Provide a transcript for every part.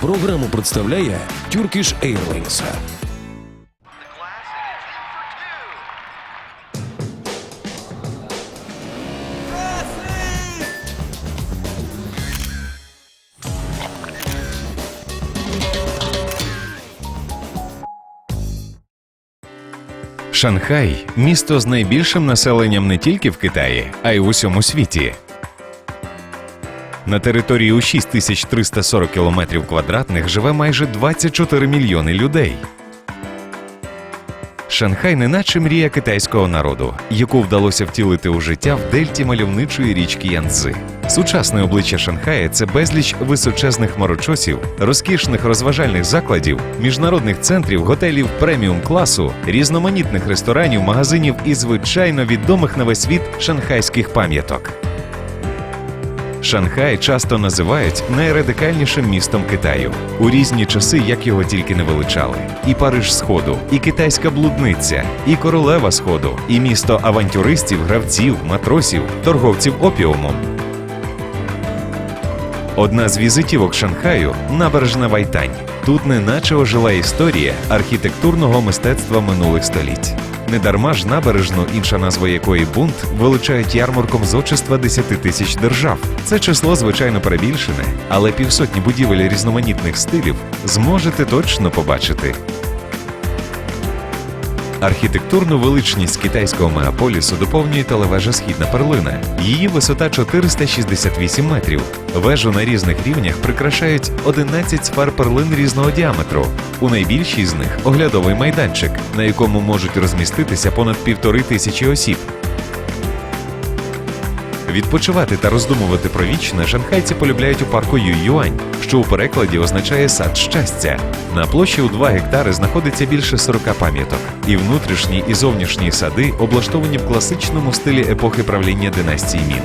Програму представляє Turkish Airlines. Шанхай місто з найбільшим населенням не тільки в Китаї, а й в усьому світі. На території у 6340 кілометрів квадратних живе майже 24 мільйони людей. Шанхай неначе мрія китайського народу, яку вдалося втілити у життя в дельті мальовничої річки Янцзи. Сучасне обличчя Шанхая це безліч височезних хмарочосів, розкішних розважальних закладів, міжнародних центрів, готелів преміум класу, різноманітних ресторанів, магазинів і звичайно відомих на весь світ шанхайських пам'яток. Шанхай часто називають найрадикальнішим містом Китаю. У різні часи як його тільки не величали: і Париж Сходу, і китайська блудниця, і королева Сходу, і місто авантюристів, гравців, матросів, торговців опіумом. Одна з візитівок Шанхаю набережна Вайтань. Тут неначе ожила історія архітектурного мистецтва минулих століть. Недарма ж набережну, інша назва якої бунт, величають ярмарком зодчества 10 тисяч держав. Це число, звичайно, перебільшене, але півсотні будівель різноманітних стилів зможете точно побачити. Архітектурну величність китайського мегаполісу доповнює телевежа Східна перлина. Її висота 468 метрів. Вежу на різних рівнях прикрашають 11 сфер перлин різного діаметру. У найбільшій з них оглядовий майданчик, на якому можуть розміститися понад півтори тисячі осіб. Відпочивати та роздумувати про вічне шанхайці полюбляють у парку Ююань, що у перекладі означає сад щастя. На площі у 2 гектари знаходиться більше 40 пам'яток, і внутрішні і зовнішні сади облаштовані в класичному стилі епохи правління династії Мін.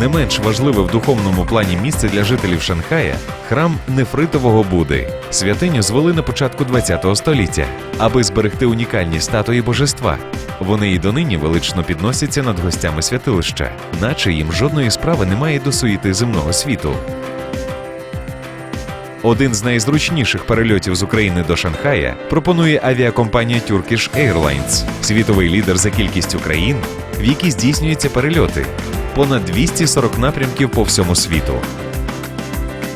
Не менш важливе в духовному плані місце для жителів Шанхая храм Нефритового Буди. Святиню звели на початку ХХ століття, аби зберегти унікальні статуї божества. Вони і донині велично підносяться над гостями святилища, наче їм жодної справи немає до суєти земного світу. Один з найзручніших перельотів з України до Шанхая пропонує авіакомпанія Turkish Airlines, світовий лідер за кількістю країн, в які здійснюються перельоти, понад 240 напрямків по всьому світу.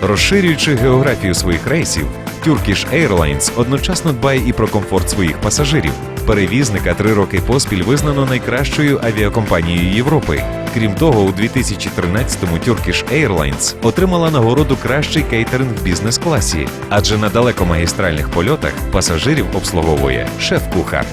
Розширюючи географію своїх рейсів, Turkish Airlines одночасно дбає і про комфорт своїх пасажирів. Перевізника три роки поспіль визнано найкращою авіакомпанією Європи. Крім того, у 2013-му Turkish Airlines отримала нагороду кращий кейтеринг бізнес-класі, адже на далекомагістральних польотах пасажирів обслуговує шеф-кухар.